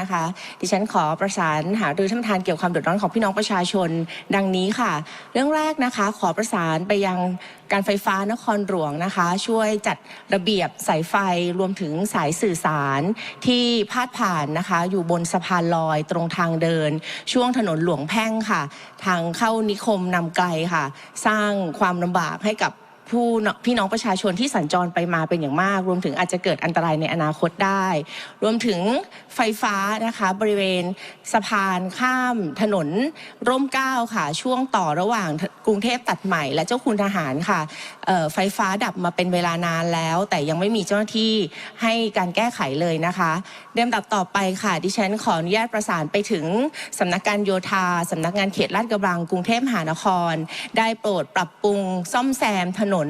นะคะ ดิฉันขอประสานหารือท่านประธานเกี่ยวกับความเดือดร้อนของพี่น้องประชาชน ดังนี้ค่ะ เรื่องแรกนะคะ ขอประสานไปยังการไฟฟ้านครหลวงนะคะ ช่วยจัดระเบียบสายไฟรวมถึงสายสื่อสารที่พาดผ่านนะคะ อยู่บนสะพานลอยตรงทางเดิน ช่วงถนนหลวงแพ่งค่ะ ทางเข้านิคมนำไกลค่ะ สร้างความลำบากให้กับ ผู้พี่น้องประชาชนที่สัญจรไปมาเป็นอย่างมาก รวมถึงอาจจะเกิดอันตรายในอนาคตได้ รวมถึงไฟฟ้านะคะบริเวณสะพานข้ามถนนร่มเกล้าค่ะ ช่วงต่อระหว่างกรุงเทพตัดใหม่ และเจ้าคุณทหารค่ะไฟฟ้าดับมาเป็นเวลานานแล้ว แต่ยังไม่มีเจ้าหน้าที่ให้การแก้ไขเลยนะคะเดมดับต่อไปค่ะ ดิฉันขออนุญาตประสานไปถึงสำนักการโยธาสำนักงานเขตลาดกระบังกรุงเทพมหานคร ได้โปรดปรับปรุงซ่อมแซมถนนนน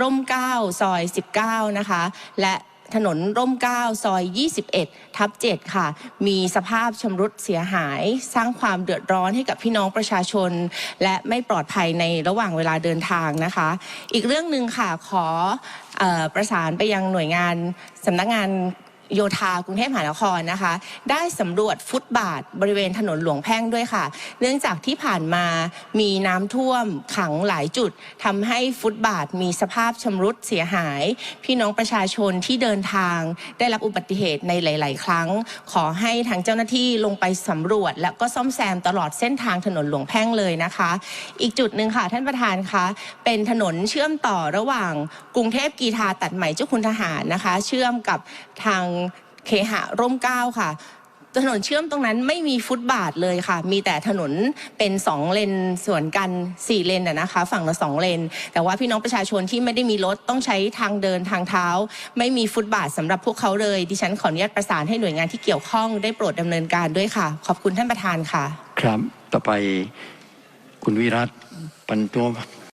ร่มเก้าซอย 19 นะคะ และถนนร่มเก้าซอย 21 ทับ 7 ค่ะ มีสภาพชำรุดเสียหาย สร้างความเดือดร้อนให้กับพี่น้องประชาชน และไม่ปลอดภัยในระหว่างเวลาเดินทางนะคะ อีกเรื่องหนึ่งค่ะ ขอออประสานไปยังหน่วยงานสำนักงาน โยธากรุงเทพมหานครนะคะ ได้สำรวจฟุตบาทบริเวณถนนหลวงแพ่งด้วยค่ะ เนื่องจากที่ผ่านมามีน้ำท่วมขังหลายจุดทำให้ฟุตบาทมีสภาพชำรุดเสียหาย พี่น้องประชาชนที่เดินทาง ได้รับอุบัติเหตุในหลาย ๆ ครั้ง ขอให้ทางเจ้าหน้าที่ลงไปสำรวจ และก็ซ่อมแซมตลอดเส้นทางถนนหลวงแพ่งเลยนะคะ อีกจุดหนึ่งค่ะท่านประธานคะเป็นถนนเชื่อมต่อระหว่างกรุงเทพกีทาตัดใหม่เจ้าคุณทหารนะคะ เชื่อมกับทางเคหะร่มเกล้าค่ะ ถนนเชื่อมตรงนั้นไม่มีฟุตบาทเลยค่ะ มีแต่ถนนเป็นสองเลนสวนกันสี่เลนนะคะ ฝั่งละสองเลน แต่ว่าพี่น้องประชาชนที่ไม่ได้มีรถต้องใช้ทางเดินทางเท้า ไม่มีฟุตบาทสำหรับพวกเขาเลย ดิฉันขออนุญาตประสานให้หน่วยงานที่เกี่ยวข้องได้โปรดดำเนินการด้วยค่ะ ขอบคุณท่านประธานค่ะ ครับ ต่อไปคุณวิรัตปันตัว